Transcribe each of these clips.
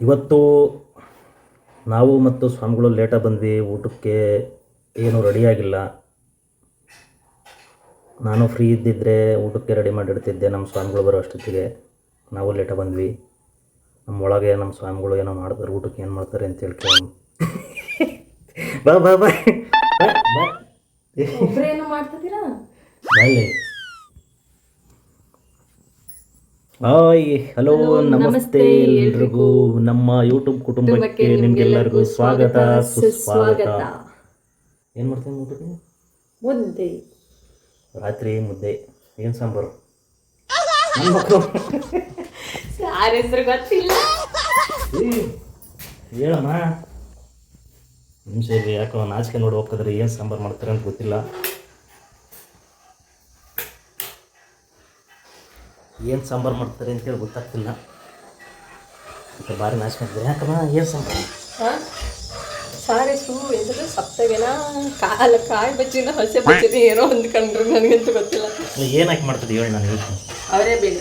ಇವತ್ತು ನಾವು ಮತ್ತು ಸ್ವಾಮಿಗಳು ಲೇಟಾಗಿ ಬಂದ್ವಿ ಊಟಕ್ಕೆ ಏನು ರೆಡಿಯಾಗಿಲ್ಲ ನಾನು ಫ್ರೀ ಇದ್ದಿದ್ದರೆ ಊಟಕ್ಕೆ ರೆಡಿ ಮಾಡಿಡ್ತಿದ್ದೆ ನಮ್ಮ ಸ್ವಾಮಿಗಳು ಬರೋ ಅಷ್ಟೊತ್ತಿಗೆ. ನಾವು ಲೇಟಾಗಿ ಬಂದ್ವಿ. ನಮ್ಮ ಒಳಗೆ ನಮ್ಮ ಸ್ವಾಮಿಗಳು ಏನೋ ಮಾಡ್ತಾರೆ ಊಟಕ್ಕೆ ಏನು ಮಾಡ್ತಾರೆ ಅಂತ ಹೇಳ್ಕೊಂಡು ಬಾ ಬಾ ಬಾ. ಬಾ, ಹಾಯ್ ಹಲೋ ನಮಸ್ತೆ ಎಲ್ರಿಗೂ. ನಮ್ಮ ಯೂಟ್ಯೂಬ್ ಕುಟುಂಬಕ್ಕೆ ನಿಮ್ಗೆಲ್ಲರಿಗೂ ಸ್ವಾಗತ ಸುಸ್ವಾಗತ. ಏನು ಮಾಡ್ತೀನಿ ಊಟಕ್ಕೆ ಮುದ್ದೆ. ರಾತ್ರಿ ಮುದ್ದೆ. ಏನು ಸಾಂಬಾರು. ಯಾರ ಹೆಸರು ಗೊತ್ತಿಲ್ಲ. ಹೇಳಮ್ಮ. ನಿಮಿಷ ಇಲ್ಲಿ ಯಾಕೋ ನಾಚಿಕೆ ನೋಡಿ ಹೋಗ್ತದ್ರೆ ಏನು ಸಾಂಬಾರು ಮಾಡ್ತಾರೆ ಅಂತ ಗೊತ್ತಿಲ್ಲ. ಏನು ಸಾಂಬಾರು ಮಾಡ್ತಾರೆ ಅಂತೇಳಿ ಗೊತ್ತಾಗ್ತಿಲ್ಲ. ಮತ್ತೆ ಭಾರಿ ನಾಶ ಮಾಡ್ತಾರೆ. ಯಾಕಮ್ಮ ಏನು ಸಾಂಬಾರು? ಸಾರಿ ಸು ಎಂದ್ರೆ ಸಪ್ತಗೆನ ಕಾಲ ಕಾಯಿ ಬಜ್ಜಿನ ಹಸೆ ಬಜ್ಜಿನ ಏನೋ ಅಂದ್ಕೊಂಡ್ರು ನನಗಂತೂ ಗೊತ್ತಿಲ್ಲ. ಏನು ಹಾಕಿ ಮಾಡ್ತದೆ ಹೇಳಿ ನಾನು ಹೇಳ್ತೀನಿ. ಅವರೇ ಬೇಳೆ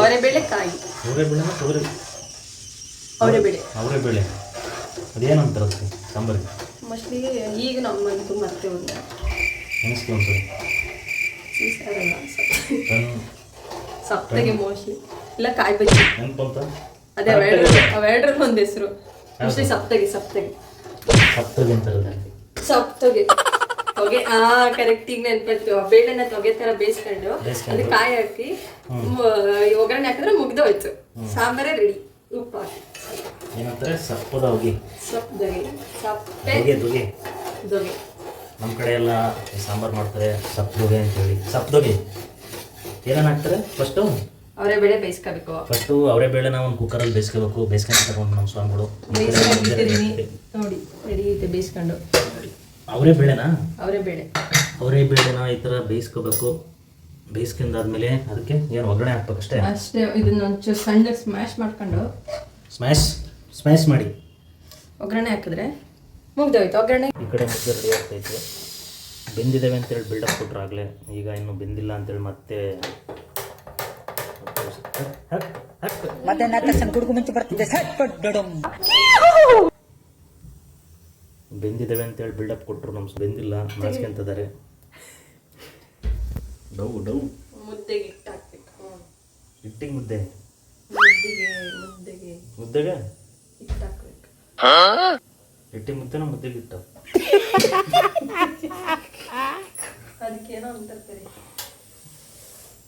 ಅವರೇ ಬೇಳೆ ಕಾಯಿ. ಅವರೇ ಬೇಳೆ ಮತ್ತು ಅವರೇ ಬೇಳೆ ಅವರೇ ಬೇಳೆ ಅದೇನಂತಾರೆ ಸಾಂಬಾರಿಗೆ? ಮೋಸ್ಟ್ಲಿ ಈಗ ನಮ್ಮಂತೂ ಮತ್ತೆ ಒಂದು. ನೆನೆಸ್ಕೊ ಒಂದ್ಸರಿ. ಸಪ್ತಗೆ ಮೋಸ್ಟ್ಲಿ. ಇಲ್ಲ ಕಾಯಿ ಬಜ್ಜಿ. ಅದೇ ಅವೆರಡ್ರಲ್ಲಿ ಅವೆರಡರಲ್ಲಿ ಒಂದು ಹೆಸರು. ಮೋಸ್ಟ್ಲಿ ಸಪ್ತಗೆ ಸಪ್ತಗೆ. ಸಪ್ತಗೆ ಅಂತಾರೆ ನನಗೆ ಸಪ್ತಗೆ. ಹೊಗೆ ಆ ಕರೆಕ್ಟ್ ಈಗ ನೆನ್ಪತ್ತು ಬೇಳೆನ ತೊಗೆ ತರ ಬೇಯಿಸ್ಕೊಂಡು ಅದಕ್ಕೆ ಅದು ಕಾಯಿ ಹಾಕಿ ಒಗ್ಗರಣೆ ಹಾಕಿದ್ರೆ ಮುಗ್ದೋಯ್ತು ಸಾಂಬಾರೇ ರೆಡಿ ಉಪ್ಪು ಹಾಕಿ. ಏನಂತಾರೆ? ಸಪ್ಪದ ಹೋಗಿ. ಸಪ್ತಗೆ. ಸಪ್ಪೆ. ದೊಗೆ ದುಗೆ. ನಮ್ಮ ಕಡೆ ಎಲ್ಲ ಸಾಂಬಾರು ಮಾಡ್ತಾರೆ ಸಪ್ಪದೊಗೆ ಅಂತೇಳಿ ಸಪ್ದೊಗೆ ಏನೇನು ಹಾಕ್ತಾರೆ? ಫಸ್ಟು ಅವರೇ ಬೇಳೆ ಬೇಯಿಸ್ಕೋಬೇಕು. ಫಸ್ಟು ಅವರೇ ಬೇಳೆನ ಒಂದು ಕುಕ್ಕರಲ್ಲಿ ಬೇಯಿಸ್ಕೋಬೇಕು. ಬೇಯಿಸ್ಕೊಂಡು ತಗೊಂಡು ನಮ್ಮ ಸ್ವಾಮಿಗಳು. ನೋಡಿ ರೆಡಿ ಐತೆ ಬೇಯಿಸ್ಕೊಂಡು. ಅವರೇ ಬೇಳೆನಾ? ಅವರೇ ಬೇಳೆ. ಅವರೇ ಬೇಳೆನ ಈ ಥರ ಬೇಯಿಸ್ಕೋಬೇಕು. ಬೇಯಿಸ್ಕೊಂಡಾದ್ಮೇಲೆ ಅದಕ್ಕೆ ಏನು ಒಗ್ಗರಣೆ ಹಾಕ್ಬೇಕಷ್ಟೇ? ಅಷ್ಟೇ ಇದನ್ನ ಒಂಚೂರು ಸಣ್ಣ ಸ್ಮ್ಯಾಶ್ ಮಾಡ್ಕೊಂಡು. ಸ್ಮ್ಯಾಶ್ ಸ್ಮ್ಯಾಶ್ ಮಾಡಿ. ಒಗ್ಗರಣೆ ಹಾಕಿದ್ರೆ ಮುಗ್ದೋಯ್ತು. ಒಗ್ಗರಣೆ ಈ ಕಡೆ ಮುಗ್ದು ರೆಡಿ ಆಗ್ತೈತೆ ಬೆಂದಿದ್ದೇವೆ ಅಂತೇಳಿ ಬಿಲ್ಡಪ್ ಕೊಟ್ರು ಆಗಲೇ ಈಗ ಇನ್ನು ಬೆಂದಿಲ್ಲ ಅಂತೇಳಿ ಮತ್ತೆ ಮತ್ತೆ ಗುಡುಗು ಮುಂಚೆ ಬರ್ತಿದ್ದೆ ಬೆಂದಿದ್ದೇವೆ ಅಂತೇಳಿ ಬಿಲ್ಡಪ್ ಕೊಟ್ಟರು ನಮ್ಮ ಬೆಂದಿಲ್ಲ ಮಾಡಿಸ್ಕೊಂತಿದ್ದಾರೆ. ಡೌ ಡೌ. ಮುದ್ದೆಗೆ ಹಿಟ್ಟಿಗೆ ಮುದ್ದೆ? ಮುದ್ದೆಗೆ ಮುದ್ದೆಗೆ ಮುದ್ದೆಗೆ? ಹಿಟ್ಟು ಹಾಕ್ಬೇಕು. ಹಿಟ್ಟಿಗೆ ಮುದ್ದೆನ ಮುದ್ದೆಗೆ ಇಟ್ಟು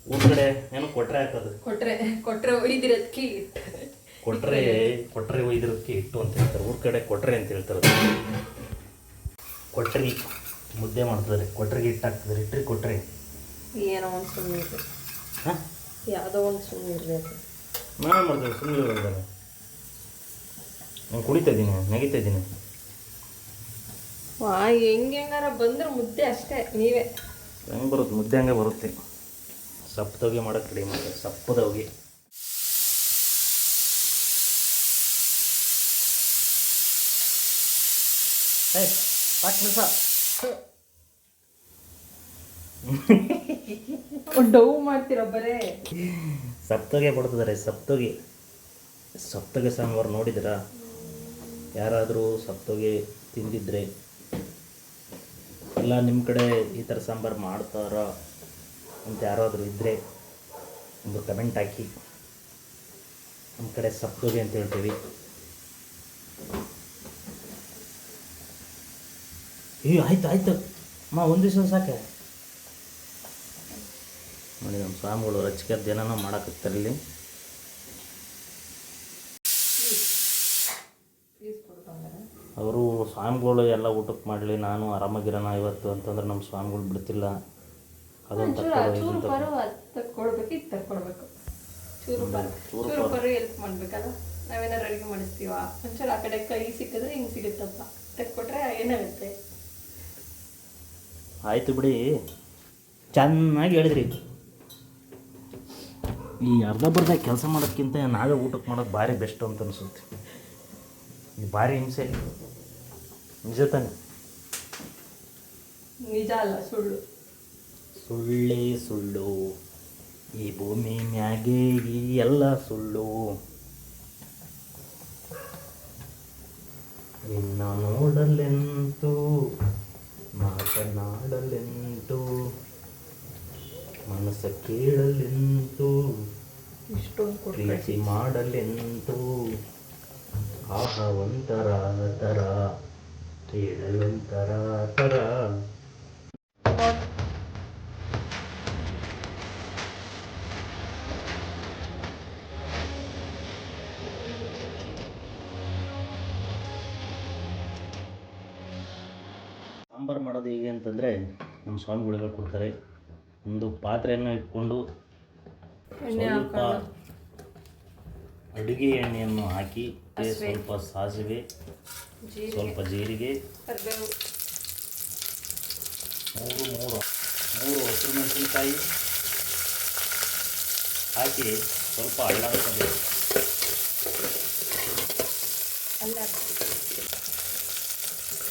ಊರ ಕಡೆ ಏನೋ ಕೊಟ್ರೆ ಹಾಕೋದು ಕೊಟ್ರೆ ಕೊಟ್ರೆ ಒಯ್ದಿರೋದಕ್ಕೆ ಹಿಟ್ಟು ಕೊಟ್ರೆ ಕೊಟ್ರೆ ಒಯ್ದಿರೋದಕ್ಕೆ ಇಟ್ಟು ಅಂತ ಹೇಳ್ತಾರೆ. ಊರ್ ಕಡೆ ಕೊಟ್ರೆ ಅಂತ ಹೇಳ್ತಾರೆ. ಕೊಟ್ರಿ ಮುದ್ದೆ ಮಾಡ್ತಾರೆ ಕೊಟ್ರಿಗೆ ಹಿಟ್ಟು ಹಾಕ್ತಾರೆ ಇಟ್ರಿ ಕೊಟ್ರೆ. ಏನೋ ಒಂದು ಸುಮ್ಮನೆ ಇದೆ ಹಾಂ? ಯಾವುದೋ ಒಂದು ಸುಮ್ಮನೆ ಇರಬೇಕು. ನಾನು ಮಾಡ್ತೇವೆ ಸುಮ್ಮನೆ ಹೇಳಿದ್ದಾರೆ ನಾನು ಕುಡಿತಾ ಇದ್ದೀನಿ ನೆಗಿತಾ ಇದ್ದೀನಿ. ವಾ ಹೆಂಗೆ ಹೆಂಗಾರ ಬಂದ್ರೆ ಮುದ್ದೆ ಅಷ್ಟೇ ನೀವೇ. ಹೆಂಗೆ ಬರುತ್ತೆ? ಮುದ್ದೆ ಹಂಗೆ ಬರುತ್ತೆ. ಸಪ್ಪದವ್ಗೆ ಮಾಡೋಕ್ಕೆ ರೆಡಿ ಮಾಡ್ತಾರೆ ಸಪ್ಪದವ್ಗೆ ಡೌ ಮಾಡ್ತೀರ ಬರೇ? ಸಪ್ತಗೆ ಬಡ್ತಿದ್ದಾರೆ ಸಪ್ತೋಗಿ ಸಪ್ತಗೆ ಸಾಂಬಾರು ನೋಡಿದಿರಾ ಯಾರಾದರೂ ಸಪ್ತೋಗಿ ತಿಂದಿದ್ರೆ ಇಲ್ಲ ನಿಮ್ಮ ಕಡೆ ಈ ಥರ ಸಾಂಬಾರು ಮಾಡ್ತಾರೋ ಅಂತ ಯಾರಾದರೂ ಇದ್ದರೆ ಒಂದು ಕಮೆಂಟ್ ಹಾಕಿ. ನಮ್ಮ ಕಡೆ ಸಪ್ತೋಗಿ ಅಂತ ಹೇಳ್ತೀವಿ. ಏ ಆಯ್ತು ಆಯ್ತು. ಅಮ್ಮ ಒಂದು ದಿವಸ ಸಾಕೆ? ನೋಡಿ ನಮ್ಮ ಸ್ವಾಮಿಗಳು ರಚಿಕೆ ಏನೇನೋ ಮಾಡಕತ್ತಾರೆ ಇಲ್ಲಿ. ಅವರು ಸ್ವಾಮಿಗಳು ಎಲ್ಲ ಊಟಕ್ಕೆ ಮಾಡಲಿ ನಾನು ಆರಾಮಾಗಿರೋಣ ಇವತ್ತು ಅಂತಂದ್ರೆ ನಮ್ಮ ಸ್ವಾಮಿಗಳು ಬಿಡ್ತಿಲ್ಲ. ಅದೊಂದು ಚೂರು ಪರು ತಕ್ಕೊಡ್ಬೇಕು ಇದು ಚೂರು ಪರು ಚೂರು ಪರು ಹೆಲ್ಪ್ ಮಾಡ್ಬೇಕಲ್ಲ? ನಾವೇನಾರು ಅಡುಗೆ ಮಾಡಿಸ್ತೀವ? ಒಂಚೂರು ಆ ಕಡೆ ಕೈ ಸಿಕ್ಕಿದ್ರೆ ಹಿಂಗೆ ಸಿಗುತ್ತಪ್ಪ. ತಕ್ಕೊಟ್ರೆ ಏನಾಗುತ್ತೆ? ಆಯಿತು ಬಿಡಿ. ಚೆನ್ನಾಗಿ ಹೇಳಿದ್ರಿ. ಈ ಅರ್ಧ ಬರ್ಧ ಕೆಲಸ ಮಾಡೋದ್ಕಿಂತ ನಾವೇ ಊಟಕ್ಕೆ ಮಾಡೋದು ಭಾರಿ ಬೆಸ್ಟ್ ಅಂತ ಅನ್ಸುತ್ತೆ. ಭಾರಿ ಹಿಂಸೆ. ನಿಜ ತಾನೆ? ನಿಜ ಅಲ್ಲ ಸುಳ್ಳು. ಸುಳ್ಳೇ ಸುಳ್ಳು. ಈ ಭೂಮಿ ಮ್ಯಾಗೆ ಈ ಎಲ್ಲ ಸುಳ್ಳು. ನಿನ್ನ ನೋಡಲೆಂತು ಮಾತನಾಡಲೆಂತು ಮನಸ್ಸ ಕೇಳಲೆಂತು ಇಷ್ಟೊಂದು ಪ್ರೀತಿ ಮಾಡಲೆಂತೂ ಆಹವಂತರ ತರ ಕೇಳಲೊಂಥರ ತರ. ಸಾಂಬಾರು ಮಾಡೋದು ಹೇಗೆ ಅಂತಂದರೆ ನಮ್ಮ ಸ್ವಾಮಿಗಳು ಕೊಡ್ತಾರೆ. ಒಂದು ಪಾತ್ರೆಯನ್ನು ಇಟ್ಕೊಂಡು ಸ್ವಲ್ಪ ಅಡುಗೆ ಎಣ್ಣೆಯನ್ನು ಹಾಕಿ ಸ್ವಲ್ಪ ಸಾಸಿವೆ ಸ್ವಲ್ಪ ಜೀರಿಗೆ. ಮೂರು ಮೂರು ಮೂರು ಹಸಿರು ಮೆಣಸಿನಕಾಯಿ. ಹಾಕಿ ಸ್ವಲ್ಪ ಅಲ್ಲ.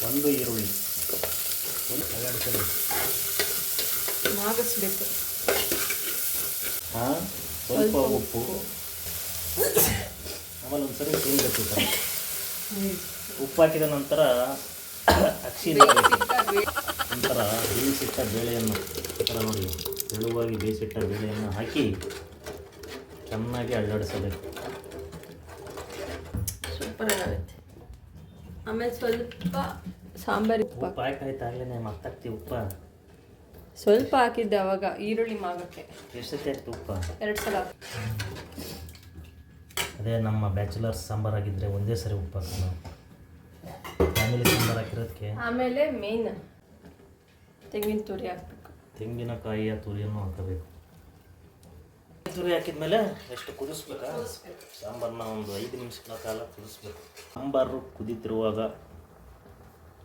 ಒಂದು ಈರುಳ್ಳಿ. ಒಂದು ಅಳ್ಳಾಡಿಸಬೇಕು ಮಾಗಿಸ್ಬೇಕು. ಹಾಂ? ಸ್ವಲ್ಪ ಉಪ್ಪು. ಆಮೇಲೆ ಒಂದ್ಸರಿ ತಿನ್ಬೇಕು ಈ ಥರ ಉಪ್ಪು ಹಾಕಿದ ನಂತರ ಅಕ್ಷಿ ನಂತರ ಬೇಯಿಸಿಟ್ಟ ಬೇಳೆಯನ್ನು ಈ ಥರ ನೋಡಿ ತೆಳುವಾಗಿ ಬೇಯಿಸಿಟ್ಟ ಬೇಳೆಯನ್ನು ಹಾಕಿ ಚೆನ್ನಾಗಿ ಅಳ್ಳಾಡಿಸಬೇಕು. ಸೂಪರ್ ಆಗುತ್ತೆ. ಆಮೇಲೆ ಸ್ವಲ್ಪ ಸಾಂಬಾರು ಉಪ್ಪು. ಹಾಕಾಯ್ತಾಗಲೇ ಮತ್ತಾಗ್ತಿ ಉಪ್ಪ. ಸ್ವಲ್ಪ ಹಾಕಿದ್ದೆ ಅವಾಗ ಈರುಳ್ಳಿ ಮಾಗಕ್ಕೆ. ಸತಿ ಆಯ್ತು ಉಪ್ಪ? ಎರಡು ಸಲ ಅದೇ ನಮ್ಮ ಬ್ಯಾಚುಲರ್ಸ್ ಸಾಂಬಾರು ಆಗಿದ್ರೆ ಒಂದೇ ಸರಿ ಉಪ್ಪು ನಾವು. ಫ್ಯಾಮಿಲಿ ಸಾಂಬಾರು ಹಾಕಿರೋದಕ್ಕೆ ಆಮೇಲೆ ಮೇನ್ ತೆಂಗಿನ ತುರಿ ಹಾಕ್ಬೇಕು. ತೆಂಗಿನಕಾಯಿಯ ತುರಿಯನ್ನು ಹಾಕಬೇಕು. ತುರಿ ಹಾಕಿದ್ಮೇಲೆ ಎಷ್ಟು ಕುದಿಸ್ಬೇಕಾ? ಸಾಂಬಾರನ್ನ ಒಂದು ಐದು ನಿಮಿಷಗಳ ಕಾಲ ಕುದಿಸ್ಬೇಕು. ಸಾಂಬಾರು ಕುದಿತಿರುವಾಗ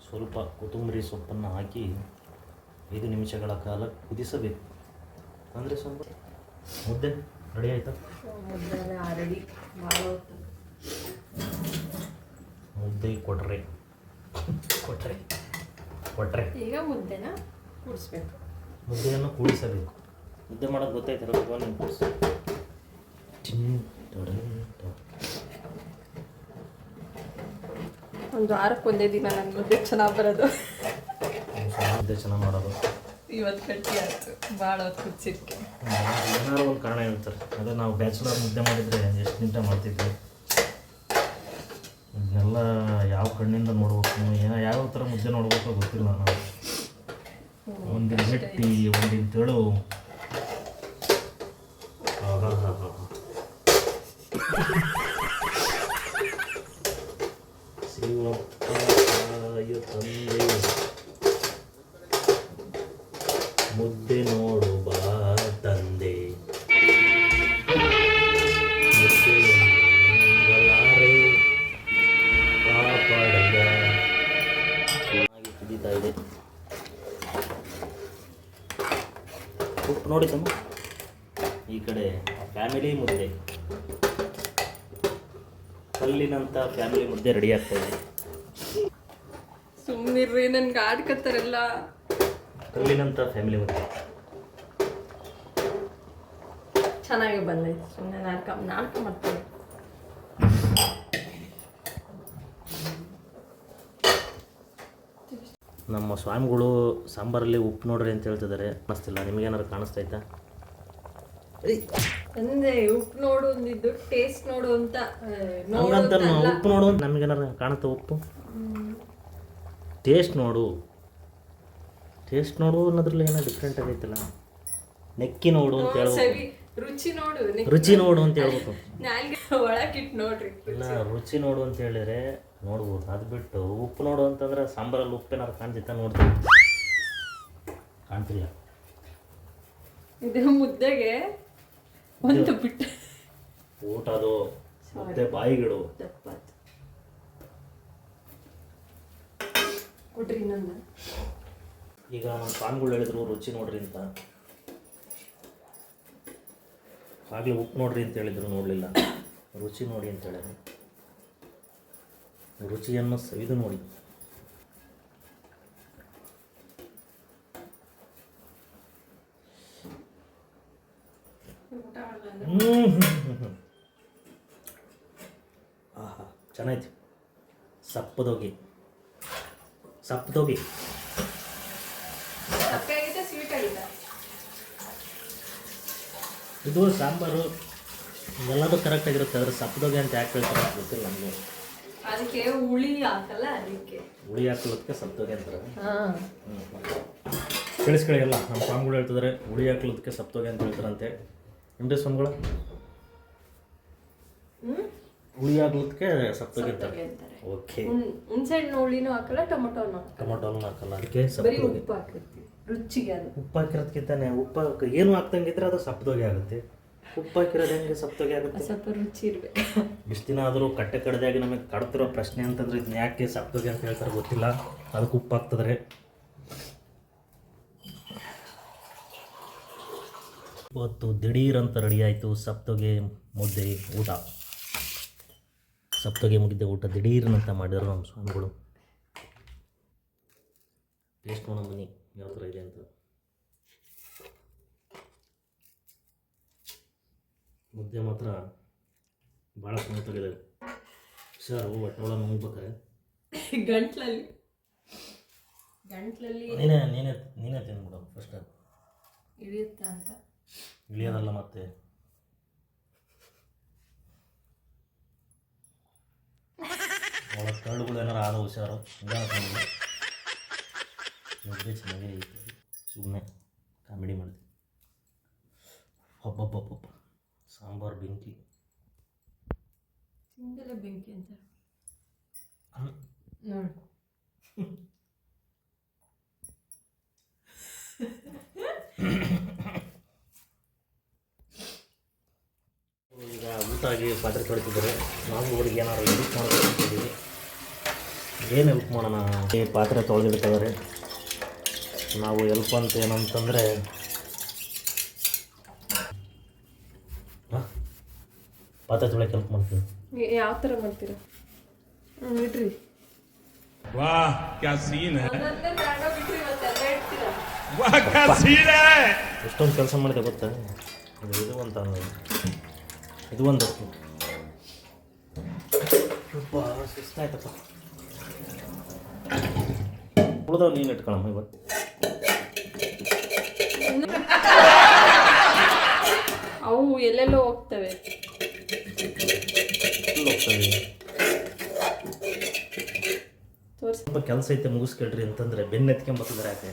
ಸ್ವಲ್ಪ ಕೊತ್ತಂಬರಿ ಸೊಪ್ಪನ್ನು ಹಾಕಿ ಐದು ನಿಮಿಷಗಳ ಕಾಲ ಕುದಿಸಬೇಕು. ಅಂದರೆ ಸಾಂಬಾರು ಮುದ್ದೆ? ರೆಡಿ ಆಯಿತಾ? ಆಲ್ರೆಡಿ ಭಾಳ ಮುದ್ದೆ ಕೊಟ್ರಿ. ಕೊಟ್ರಿ. ಕೊಟ್ರಿ. ಈಗ ಮುದ್ದೆನ ಕೂಡಿಸ್ಬೇಕು. ಮುದ್ದೆಯನ್ನು ಕೂಡಿಸಬೇಕು. ಮುದ್ದೆ ಮಾಡೋದು ಗೊತ್ತಾಯ್ತಲ್ಲ ಫೋನ್ ಕೂಡಿಸಿ. ಒಂದು ವಾರಕ್ಕೆ ಒಂದೇ ದಿನ ನನ್ನ ಮುದ್ದೆ ಚೆನ್ನಾಗಿ ಬರೋದು. ಮುದ್ದೆ ಚೆನ್ನಾಗಿ ಮಾಡೋದು. ಇವತ್ತು ಕಟ್ಟಿ ಆಯ್ತು. ಭಾಳ ಹೊತ್ತು ಕುಚ್ಚಿಕ್ಕೆ ಏನಾದ್ರು ಒಂದು ಕಾರಣ ಹೇಳ್ತಾರೆ. ಅದೇ ನಾವು ಬ್ಯಾಚುಲರ್ ಮುದ್ದೆ ಮಾಡಿದರೆ ಎಷ್ಟು ನಿಂತೆ ಮಾಡ್ತಿದ್ವಿ? ಇದನ್ನೆಲ್ಲ ಯಾವ ಕಣ್ಣಿಂದ ನೋಡ್ಬೇಕು ಏನೋ ಯಾವ ಥರ ಮುದ್ದೆ ನೋಡ್ಬೇಕೋ ಗೊತ್ತಿಲ್ಲ ನಾನು ಒಂದಿನ ಗಟ್ಟಿ ಒಂದಿನ ತೆಳು ಮುದ್ದೆ ನೋಡಿ ತಮ್ಮ. ಈ ಕಡೆ ಫ್ಯಾಮಿಲಿ ಮುದ್ದೆ. ಕಲ್ಲಿನಂಥ ಫ್ಯಾಮಿಲಿ ಮುದ್ದೆ ರೆಡಿ ಆಗ್ತಾ ಇದೆ. ಸುಮ್ಮನಿರ್ರಿ ನನ್ಗೆ ಆಡ್ಕತ್ತಾರೆಲ್ಲ ಕಲ್ಲಿನಂಥ ಫ್ಯಾಮಿಲಿ ಮುದ್ದೆ. ಚೆನ್ನಾಗಿ ಬಂದೈತೆ ಸುಮ್ಮನೆ ನಾಟಕ ಮಾಡ್ತೀನಿ. ನಮ್ಮ ಸ್ವಾಮಿಗಳು ಸಾಂಬಾರಲ್ಲಿ ಉಪ್ಪು ನೋಡ್ರಿ ಅಂತ ಹೇಳ್ತಿದ್ದಾರೆ. ಕಾಣಿಸ್ತಿಲ್ಲ ನಿಮಗೇನಾದ್ರು ಕಾಣಿಸ್ತೈತಾ ಉಪ್ಪು ನೋಡು ಅಂದಿದ್ದು ಟೇಸ್ಟ್ ನೋಡು ಅಂತ ಹಂಗಂತ ಉಪ್ಪು ನೋಡು ಅಂತ ನಮಗೇನಾರು ಕಾಣುತ್ತೆ ಉಪ್ಪು? ಟೇಸ್ಟ್ ನೋಡು. ಟೇಸ್ಟ್ ನೋಡು ಅನ್ನೋದ್ರಲ್ಲಿ ಏನೋ ಡಿಫ್ರೆಂಟ್ ಆಗೈತಲ್ಲ. ನೆಕ್ಕಿ ನೋಡು ಅಂತ ಹೇಳ್ಬೋದು ರುಚಿ ನೋಡು ರುಚಿ ನೋಡು ಅಂತ ಹೇಳ್ಬೇಕು. ನಾಲ್ಗೆ ಒಳಗಿಟ್ಟು ನೋಡ್ರಿ ಇಲ್ಲ ರುಚಿ ನೋಡು ಅಂತ ಹೇಳಿದ್ರೆ ನೋಡ್ಬೋದು. ಅದು ಬಿಟ್ಟು ಉಪ್ಪು ನೋಡು ಅಂತಂದ್ರೆ ಸಾಂಬಾರಲ್ಲಿ ಉಪ್ಪು ಏನಾರು ಕಾಣ್ತಿತ್ತ ನೋಡ್ತೀವಿ ಕಾಣ್ತಿಲ್ಲ. ಇದು ಮುದ್ದೆಗೆ ಒಂದು ಬಿಟ್ಟು. ಊಟ ಅದು. ಮುದ್ದೆ ಬಾಯಿಗಿಡು. ಕೊಡ್ರಿ ಇನ್ನೊಂದು. ಈಗ ನಮ್ಮ ಪಾನ್ಗಳು ಹೇಳಿದ್ರು ರುಚಿ ನೋಡ್ರಿ ಅಂತ. ಆಗಲೇ ಉಪ್ಪು ನೋಡ್ರಿ ಅಂತ ಹೇಳಿದ್ರು ನೋಡಲಿಲ್ಲ. ರುಚಿ ನೋಡಿ ಅಂತ ಹೇಳಿದ್ರು. ರುಚಿಯನ್ನು ಸವಿದು ನೋಡಿ. ಆಹಾ ಚೆನ್ನಾಯ್ತು ಸಪ್ಪದೋಗಿ ಸಪ್ಪದೋಗಿ ಇದು ಸಾಂಬಾರು ಎಲ್ಲದೂ ಕರೆಕ್ಟಾಗಿರುತ್ತೆ ಆದರೆ ಸಪ್ಪದೋಗಿ ಅಂತ ಯಾಕೆ ಹೇಳ್ತಾರೆ ಗೊತ್ತಿಲ್ಲ ನಮಗೆ. ಅದಕ್ಕೆ ಹುಳಿ ಹಾಕಲ್ಲ ಅದಕ್ಕೆ. ಹುಳಿ ಹಾಕೋದಕ್ಕೆ ಸಪ್ಪದೋಗಿ ಅಂತಾರೆ. ಹಾ. ಕೇಳಿಸ್ಕೊಳ್ಳಿ ಎಲ್ಲ ನಮ್ಮ ಸ್ವಾಮಿಗಳು ಹೇಳ್ತಿದ್ದಾರೆ ಹುಳಿ ಹಾಕ್ಲೋದಕ್ಕೆ ಸಪ್ತೋಗೆ ಅಂತ ಹೇಳ್ತಾರಂತೆ. ನಿಮ್ದೇ ಸ್ವಾಮಿಗಳು? ಹುಳಿ ಹಾಕ್ಲೋದಕ್ಕೆ ಸಪ್ತೋಗೆ ಅಂತಾರೆ. ಓಕೆ. ಹುಣಸೆ ಹಣ್ಣು ಹುಳಿನೂ ಹಾಕಲ್ಲ ಟೊಮೊಟೊನು ಟೊಮೊಟೊನು ಹಾಕಲ್ಲ ಅದಕ್ಕೆ ಬರೀ ಸಪ್ತೋಗಿ ಉಪ್ಪು ಹಾಕಿರ್ತೀವಿ ರುಚಿಗೆ ಅದು. ಉಪ್ಪು ಹಾಕಿರೋದಕ್ಕಿಂತಾನೆ ಉಪ್ಪು ಏನು ಹಾಕ್ದಂಗಿದ್ರೆ ಅದು ಸಪ್ತೋಗಿ ಆಗುತ್ತೆ. ಉಪ್ಪು ಹಾಕಿರೋದು ಹೆಂಗೆ ಸಪ್ತೋಗಿ ಆಗುತ್ತೆ? ಸ್ವಲ್ಪ ರುಚಿ ಇರ್ಬೇಕು. ಇಷ್ಟು ದಿನ ಆದರೂ ಕಟ್ಟೆ ಕಡ್ದಾಗಿ ನಮಗೆ ಕಡ್ತಿರೋ ಪ್ರಶ್ನೆ ಅಂತಂದ್ರೆ ಇದನ್ನ ಯಾಕೆ ಸಪ್ತೋಗಿ ಅಂತ ಹೇಳ್ತಾರೆ ಗೊತ್ತಿಲ್ಲ. ಅದಕ್ಕೆ ಉಪ್ಪು ಹಾಕ್ತದ್ರೆ. ಇವತ್ತು ದಿಢೀರ್ ಅಂತ ರೆಡಿ ಆಯಿತು ಸಪ್ತೋಗೆ ಮುದ್ದೆ ಊಟ. ಸಪ್ತೋಗೆ ಮುಗಿದ ಊಟ ದಿಢೀರ್ನಂತ ಮಾಡಿದ್ರು ನಮ್ಮ ಸ್ವಾಮಿಗಳು. ಟೇಸ್ಟ್ ಮಾಡೋ ಬನ್ನಿ ಯಾವ ಥರ ಇದೆ ಅಂತ. ಮುದ್ದೆ ಮಾತ್ರ ಭಾಳ ಸ್ಮೂತಾಗಿದೆ ಸರ್ ಹೊಟ್ಟೆ ಒಳಗೆ ನುಂಗ್ಬೇಕಾರೆ ಗಂಟ್ಲಲ್ಲಿ. ಗಂಟ್ಲಲ್ಲಿ ನೀನೇ ನೀನೇ ನೀನೇ ತಿನ್ಬಿಡು ಫಸ್ಟ್ ಇಳಿಯುತ್ತಾ ಅಂತ. ಇಳಿಯೋದಲ್ಲ ಮತ್ತೆ. ಒಳಗೆ ಕಳ್ಳುಗಳು ಏನಾರು ಆದ ಹುಷಾರು. ಮುದ್ದೆ ಚೆನ್ನಾಗೇ ಸುಮ್ಮನೆ ಕಾಮಿಡಿ ಮಾಡಿದೆ ಹಬ್ಬಬ್ಬಬ್ಬ ಸಾಂಬಾರು ಬೆಂಕಿ. ಸಿಂಗಲ ಬೆಂಕಿ ಅಂತ. ನೋಡು. ಈಗ ಊಟ ಆಗಿ ಪಾತ್ರೆ ತೊಳಿತಿದ್ದಾರೆ ನಾವು ಅವ್ರಿಗೆ ಏನಾದ್ರು ಹೆಲ್ಪ್ ಮಾಡ್ತೀವಿ ಏನು ಹೆಲ್ಪ್ ಮಾಡೋಣ? ಈ ಪಾತ್ರೆ ತೊಳೆದಿಡ್ತಿದ್ದಾರೆ ನಾವು ಹೆಲ್ಪ್ ಅಂತ ಏನಂತಂದರೆ ಪಾತ್ರೆ ತೊಳೆಯಕ್ಕೆ ಹೆಲ್ಪ್ ಮಾಡ್ತೀವಿ ಯಾವ ಥರ ಮಾಡ್ತೀರಾ ಹ್ಞೂ ಇಡ್ರಿ वाह क्या सीन है ಅದನ್ನೇ ಬ್ಯಾಡ ಬಿಟ್ರಿ ಇವತ್ತೆಲ್ಲ ಇಡ್ತೀರಾ वाह क्या सीन है ಎಷ್ಟೊಂದು ಕೆಲಸ ಮಾಡಿದೆ ಗೊತ್ತಾ ಇದು ಇದು ಅಂತ ಅನ್ನೋದು. ಇದು ಒಂದು ಯಪ್ಪ, ಸುಸ್ತಾಯ್ತಪ್ಪ ಉಳ್ದವ್ ನೀನು ಇಟ್ಕೊಳಮ್ಮ ಇವತ್ತು ಅವು ಎಲ್ಲೆಲ್ಲೋ ಹೋಗ್ತವೆ ಫುಲ್ ಹೋಗ್ತದೆ ತೋರಿಸಿ ಸ್ವಲ್ಪ ಕೆಲಸ ಐತೆ ಮುಗಿಸ್ಕೊಳ್ರಿ ಅಂತಂದ್ರೆ ಬೆನ್ನು ಎತ್ಕೊಂಬತ್ತಂದ್ರೆ ಯಾಕೆ?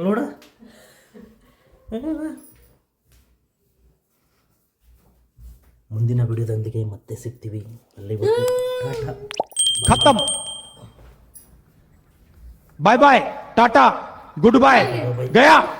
ನೋಡ. ಮುಂದಿನ ವಿಡಿಯೋದೊಂದಿಗೆ ಮತ್ತೆ ಸಿಗ್ತೀವಿ. ಅಲ್ಲಿ ಖತಮ್ bye bye. Tata. Good bye. Gaya.